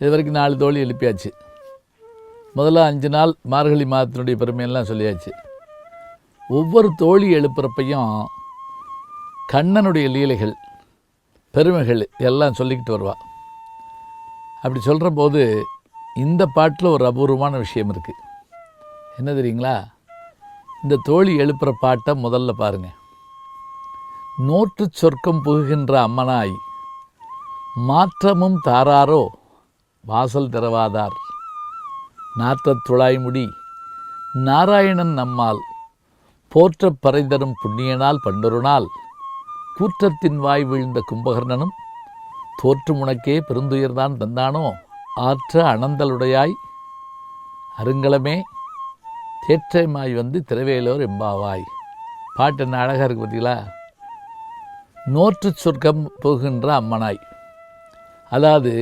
இது வரைக்கும் நாலு தோழி எழுப்பியாச்சு. முதல்ல அஞ்சு நாள் மார்கழி மாதத்தினுடைய பெருமையெல்லாம் சொல்லியாச்சு. ஒவ்வொரு தோழி எழுப்புறப்பையும் கண்ணனுடைய லீலைகள் பெருமைகள் எல்லாம் சொல்லிக்கிட்டு வருவா. அப்படி சொல்கிற போது இந்த பாட்டில் ஒரு அபூர்வமான விஷயம் இருக்குது என்ன தெரியுங்களா? இந்த தோழி எழுப்புகிற பாட்டை முதல்ல பாருங்கள் நோற்று சொர்க்கம் புகுகின்ற அம்மனாய் மாற்றமும் தாராரோ வாசல் திறவாதார் நாற்றத் துழாய்முடி நாராயணன் நம்மால் போற்றப் பறைந்தரும் புண்ணியனால் பண்டொருநாள் கூற்றத்தின் வாய் வீழ்ந்த கும்பகர்ணனும் தோற்று முனக்கே பெருந்துயர்தான் தந்தானோ ஆற்ற அனந்தலுடையாய் அருங்கலமே தேற்றமாய் வந்து திரவேலோர் எம்பாவாய். பாட்டு என்ன அழகாக இருக்கு பார்த்தீங்களா நோற்று சொர்க்கம் போகின்ற அம்மனாய். அதாவது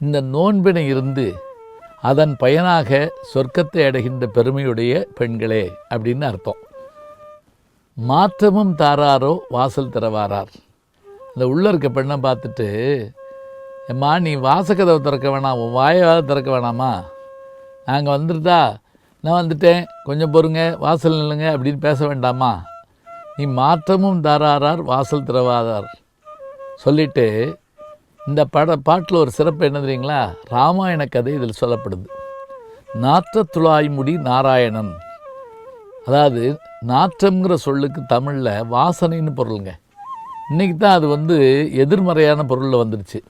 இந்த நோன்பினை இருந்து அதன் பயனாக சொர்க்கத்தை அடைகின்ற பெருமையுடைய பெண்களே அப்படின்னு அர்த்தம். மாற்றமும் தாராரோ வாசல் திறவாரார். இந்த உள்ளே இருக்க பெண்ணை பார்த்துட்டு எம்மா நீ வாசக்கதவை திறக்க வேணாம் உன் வாயாவது திறக்க வேணாமா? நாங்கள் வந்துருதா நான் வந்துட்டேன் கொஞ்சம் பொறுங்க வாசல் நில்லுங்க அப்படின்னு பேச வேண்டாமா? நீ மாற்றமும் தாராரார் வாசல் திறவாதார் சொல்லிட்டு இந்த பட பாட்டில் ஒரு சிறப்பு என்ன தெரியுங்களா? ராமாயண கதை இதில் சொல்லப்படுது. நாற்றத்துழாய்முடி நாராயணன். அதாவது நாற்றம்ங்கிற சொல்லுக்கு தமிழில் வாசனைன்னு பொருளுங்க. இன்றைக்கி தான் அது வந்து எதிர்மறையான பொருளில் வந்துடுச்சு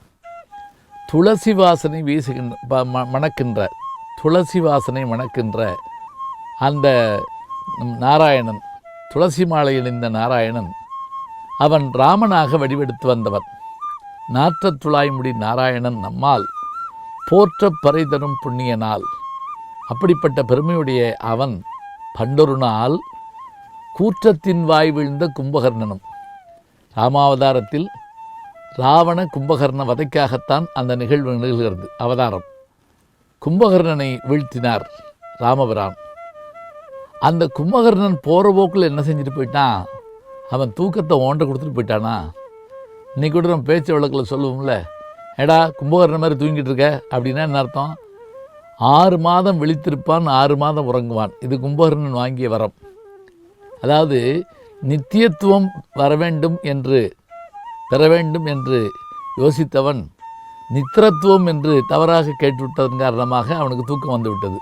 துளசி வாசனை வீசுகின்ற ப- ம- மணக்கின்ற துளசி வாசனை மணக்கின்ற அந்த நாராயணன். துளசி மாலை இணைந்த நாராயணன். அவன் ராமனாக வடிவெடுத்து வந்தவன். நாற்றத் துளாய்முடி நாராயணன் நம்மால் போற்ற பறை தரும் அப்படிப்பட்ட பெருமையுடைய அவன் பண்டொரு நாள் கூற்றத்தின் வாய் வீழ்ந்த கும்பகர்ணனும். ராமாவதாரத்தில் ராவண கும்பகர்ண வதைக்காகத்தான் அந்த நிகழ்வு நிகழ்கிறது அவதாரம். கும்பகர்ணனை வீழ்த்தினார் ராமபிரான். அந்த கும்பகர்ணன் போகிற போக்கில் என்ன செஞ்சுட்டு போயிட்டான்? அவன் தூக்கத்தை ஓண்ட கொடுத்துட்டு போயிட்டானா? இன்னைக்கு கூட நம்ம பேச்சு வழக்கில் சொல்லுவோம்ல ஏடா கும்பகர்ணன் மாதிரி தூங்கிட்டு இருக்க? அப்படின்னா என்ன அர்த்தம்? ஆறு மாதம் விழித்திருப்பான் ஆறு மாதம் உறங்குவான். இது கும்பகர்ணன் வாங்கிய வரம். அதாவது நித்தியத்துவம் வர வேண்டும் என்று பெற வேண்டும் என்று யோசித்தவன் நித்திரத்துவம் என்று தவறாக கேட்டுவிட்டதன் காரணமாக அவனுக்கு தூக்கம் வந்து விட்டது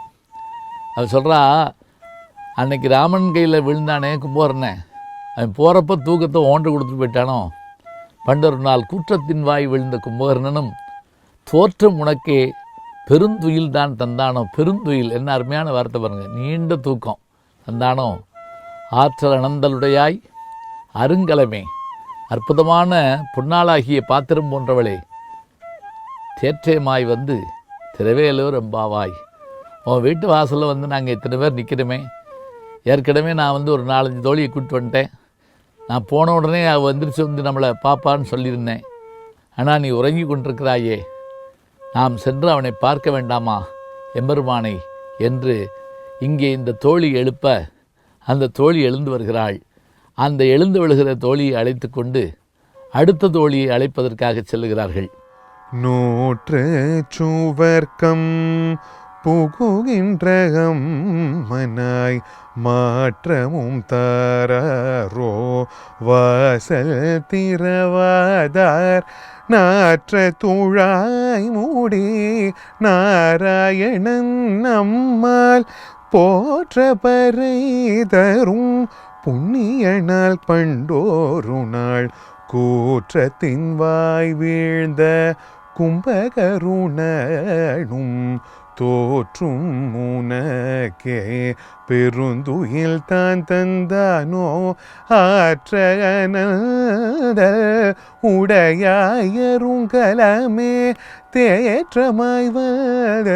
அவன் சொல்கிறா அன்னைக்கு ராமன் கையில் விழுந்தானே கும்பகர்ணன்? அவன் போகிறப்ப தூக்கத்தை ஓண்டு கொடுத்துட்டு போயிட்டானோ? பண்டொரு நாள் கூற்றத்தின் வாய் விழுந்த கும்பகர்ணனும் தோற்றம் உனக்கே பெருந்துயில் தான் தந்தானோ பெருந்துயில். என்ன அருமையான வார்த்தை பாருங்கள் நீண்ட தூக்கம். தந்தானோ ஆற்றல் அனந்தலுடையாய் அருங்கலமே. அற்புதமான பொன்னாளாகிய பாத்திரம் போன்றவளே தேற்றேமாய் வந்து திரவேலோ எம்பாவாய் உன் வீட்டு வாசலில் வந்து நாங்கள் இத்தனை பேர் நிற்கிறோமே ஏற்கனவே நான் வந்து ஒரு நாலஞ்சு தோழியை கூப்பிட்டு வந்துட்டேன். நான் போன உடனே அவள் வந்துருச்சு வந்து நம்மளை பாப்பான்னு சொல்லியிருந்தேன். ஆனால் நீ உறங்கி கொண்டிருக்கிறாயே. நாம் சென்று அவனை பார்க்க வேண்டாமா எம்பெருமானை என்று இங்கே இந்த தோழி எழுப்ப அந்த தோழி எழுந்து வருகிறாள். அந்த எழுந்து விழுகிற தோழியை அழைத்து கொண்டு அடுத்த தோழியை அழைப்பதற்காக செல்லுகிறார்கள். நூற்று சுவர்க்கம் புகுகின்றகம் மனாய் மாற்றமும் தாரோ வாசல் திரவாதார் நாற்ற துழாய் மூடி நாராயணன் நம்மால் போற்ற பறை தரும் புண்ணிய நாள் பண்டோரு நாள். கூற்றத்தின் வாய் வீழ்ந்த கும்பகருணனும் தோற்றும் உனக்கே பெருந்துயில் தான் தந்தானோ? ஆற்றனத உடையாயருங்கலமே தேற்றமாய் வத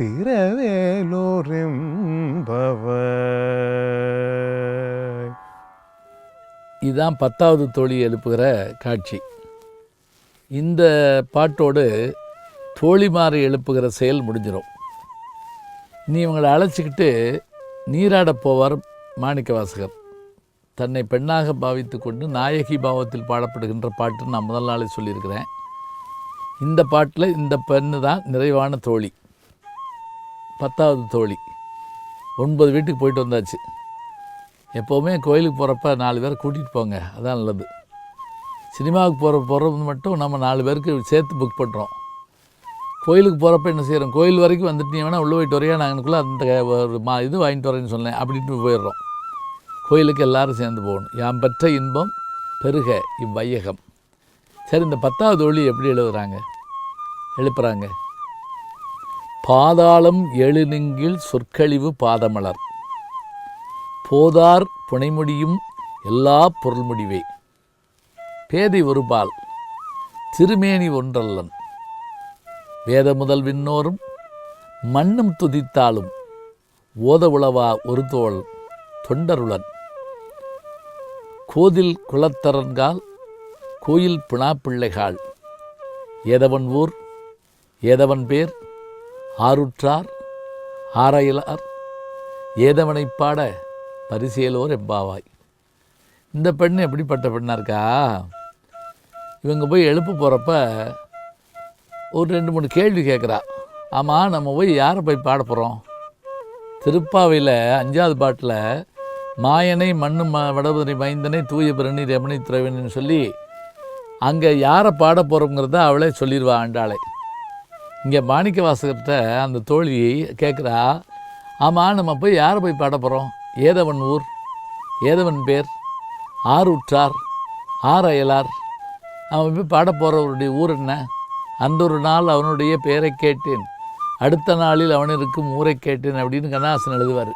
திரவேலோரெம்பவர் இதுதான் பத்தாவது தோழி எழுப்புகிற காட்சி. இந்த பாட்டோடு தோழிமாரை எழுப்புகிற செயல் முடிஞ்சிடும் நீ இவங்களை அழைச்சிக்கிட்டு நீராடப் போவார் மாணிக்க வாசகர் தன்னை பெண்ணாக பாவித்து கொண்டு நாயகி பாவத்தில் பாடப்படுகின்ற பாட்டு நான் முதல் நாளே சொல்லியிருக்கிறேன். இந்த பாட்டில் இந்த பெண்ணு தான் நிறைவான தோழி. பத்தாவது தோழி. ஒன்பது வீட்டுக்கு போயிட்டு வந்தாச்சு. எப்போவுமே கோயிலுக்கு போகிறப்ப நாலு பேரை கூட்டிகிட்டு போங்க அதான் நல்லது. சினிமாவுக்கு போகிற போகிறது மட்டும் நம்ம நாலு பேருக்கு சேர்த்து புக் பண்ணுறோம் கோயிலுக்கு போகிறப்ப என்ன செய்கிறோம் கோயில் வரைக்கும் வந்துட்டீங்கன்னா உள்ளே போயிட்டு வரையா? நாங்களுக்குள்ளே அந்த ஒரு மா இது வாங்கிட்டு வரேன்னு சொன்னேன். அப்படின்ட்டு போயிடுறோம். கோயிலுக்கு எல்லோரும் சேர்ந்து போகணும். யாம் பெற்ற இன்பம் பெருக இவ்வையகம். சரி இந்த பத்தாவது ஒளி எப்படி எழுதுகிறாங்க எழுப்புறாங்க. பாதாளம் எழுநெங்கில் சொற்கழிவு பாதமலர். போதார் புனைமுடியும் எல்லா பொருள் முடிவே பேதை ஒருபால் திருமேனி ஒன்றல்லன். வேத முதல் விண்ணோரும் மண்ணும் துதித்தாலும் ஓத உளவா ஒரு தோல் தொண்டருளன். கோதில் குலத்தரன்கால் கோயில் பிணாப்பிள்ளைகாள் ஏதவன் ஊர் ஏதவன் பேர் ஆருற்றார் ஆராயலார் ஏதவனைப் பாட பரிசேலோர் எம்பாவாய் இந்த பெண் எப்படிப்பட்ட பெண்ணாக இருக்கா? இவங்க போய் எழுப்ப போகிறப்ப ஒரு ரெண்டு மூணு கேள்வி கேட்குறா ஆமாம் நம்ம போய் யாரை போய் பாட போகிறோம் திருப்பாவையில் அஞ்சாவது பாட்டில் மாயனை மண்ணு ம வடபதிரி மைந்தனை தூய பிரணி ரமணி துறவின்னு சொல்லி அங்கே யாரை பாட போகிறோங்கிறத அவளே சொல்லிடுவா ஆண்டாளே. இங்கே மாணிக்க வாசகர்கிட்ட அந்த தோழி கேட்குறா ஆமாம் நம்ம போய் யாரை போய் பாட போகிறோம் ஏதவன் ஊர் ஏதவன் பேர் ஆர் உற்றார் ஆர் அயலார் அவன் போய் பாட போகிறவருடைய ஊர் என்ன? அந்த ஒரு நாள் அவனுடைய பெயரை கேட்டேன். அடுத்த நாளில் அவனிருக்கும் ஊரை கேட்டேன் அப்படின்னு கண்ணாசன் எழுதுவார்.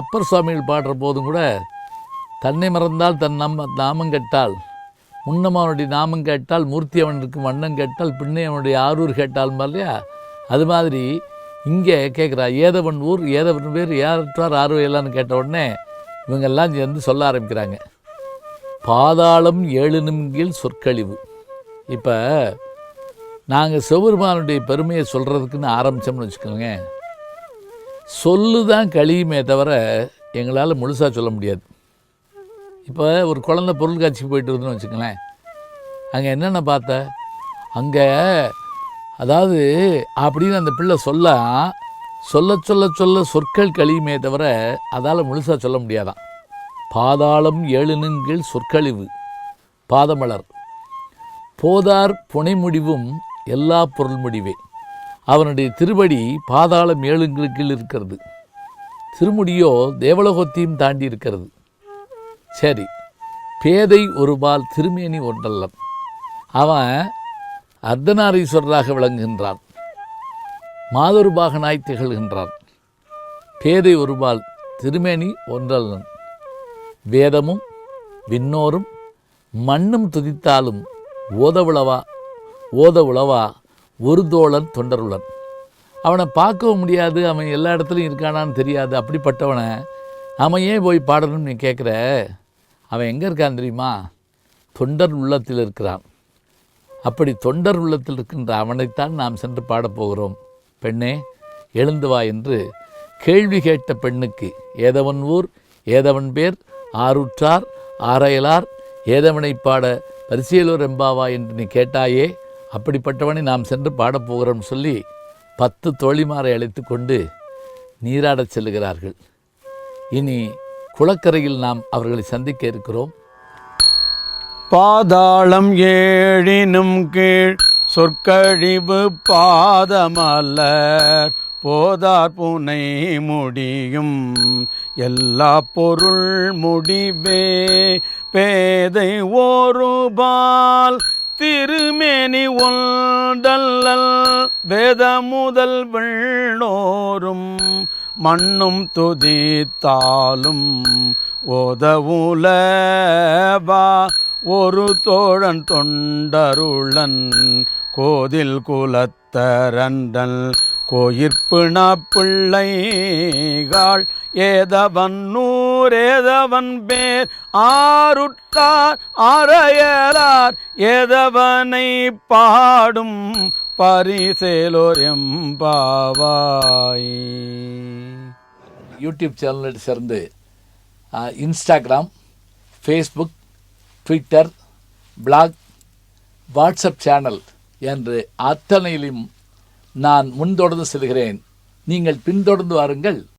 அப்பர் சுவாமிகள் பாடுற போதும் கூட தன்னை மறந்தால் தன் நம் நாமம் கேட்டால் முன்னம் அவனுடைய நாமம் கேட்டால் மூர்த்தி அவனுக்கு வண்ணம் கேட்டால் பின்னே அவனுடைய ஆரூர் கேட்டால் இல்லையா? அது மாதிரி இங்கே கேட்குறா ஏதவன் ஊர் ஏதவன் பேர் ஏற்றார் ஆர்வையெல்லாம்னு கேட்ட உடனே இவங்கெல்லாம் சேர்ந்து சொல்ல ஆரம்பிக்கிறாங்க. பாதாளம் ஏழு நிமிடங்கள் சொற்கழிவு. இப்போ நாங்கள் சிவபெருமானுடைய பெருமையை சொல்கிறதுக்குன்னு ஆரம்பித்தோம்னு வச்சுக்கோங்க. சொல்லு தான் கழியுமே தவிர எங்களால் முழுசாக சொல்ல முடியாது. இப்போ ஒரு குழந்த பொருள் காட்சிக்கு போயிட்டு இருந்தோம்னு வச்சுக்கோங்களேன். அங்கே என்னென்ன பார்த்த? அங்கே அதாவது அப்படின்னு அந்த பிள்ளை சொல்ல சொல்ல சொல்ல சொல்ல சொற்கள் கழியுமே தவிர அதால் முழுசாக சொல்ல முடியாதான். பாதாளம் ஏழுனுங்கில் சொற்கழிவு. பாதமலர். போதார் புனை முடிவும் எல்லா பொருள் முடிவே. அவனுடைய திருவடி பாதாளம் ஏழுங்களுக்கு இருக்கிறது. திருமுடியோ தேவலோகத்தையும் தாண்டி இருக்கிறது. சரி பேதை ஒருபால் திருமேனி ஒன்றல்லன். அவன் அர்த்தநாரீஸ்வரராக விளங்குகின்றான். மாதொருபாகனாய் திகழ்கின்றான். பேதை ஒருபால் திருமேனி ஒன்றல்லன். வேதமும் விண்ணோரும் மண்ணும் துதித்தாலும் ஓதவுளவா ஓத உளவா ஒரு தோழன் தொண்டருளன். அவனை பார்க்கவும் முடியாது அவன் எல்லா இடத்துலையும் இருக்கானான்னு தெரியாது. அப்படிப்பட்டவனை அவன் ஏன் போய் பாடணும்னு நீ கேட்குற அவன் எங்கே இருக்கான் தெரியுமா? தொண்டர் உள்ளத்தில் இருக்கிறான். அப்படி தொண்டர் உள்ளத்தில் இருக்கின்ற அவனைத்தான் நாம் சென்று பாடப்போகிறோம் பெண்ணே எழுந்து வா என்று கேள்வி கேட்ட பெண்ணுக்கு ஏதவன் ஊர் ஏதவன் பேர் ஆருற்றார் ஆரையலார் ஏதவனை பாட பரிசீலூர் எம்பாவா என்று நீ கேட்டாயே அப்படிப்பட்டவனை நாம் சென்று பாடப்போகிறோம் சொல்லி பத்து தோழிமாரை அழைத்து கொண்டு நீராடச் செல்லுகிறார்கள். இனி குளக்கரையில் நாம் அவர்களை சந்திக்க இருக்கிறோம். பாதாளம் ஏழினும் கீழ் சொற்கழிவு பாதமலர். போதார் பூனை முடியும். எல்லா பொருள் முடிவே. பேதை ஓருபால் திருமேனி ஒன்றல்லல். வேத முதல் வெள்ளோரும் மண்ணும் துதித்தாலும் ஓதவுலபா ஒரு தோழன் தொண்டருளன் கோதில் குலத்தரண்டல் கோயிற்பிண பிள்ளைகள் ஏதவன் நூறேதவன் பேர் ஆருட்டார் ஆரையலார் ஏதவனை பாடும் பரிசேலோர் எம்பாவாய் யூடியூப் சேனலில் சேர்ந்து Instagram Facebook Twitter blog WhatsApp channel என்று அத்தனையிலும் நான் முன்தொடர்ந்து செல்கிறேன். நீங்கள் பின்தொடர்ந்து வாருங்கள்.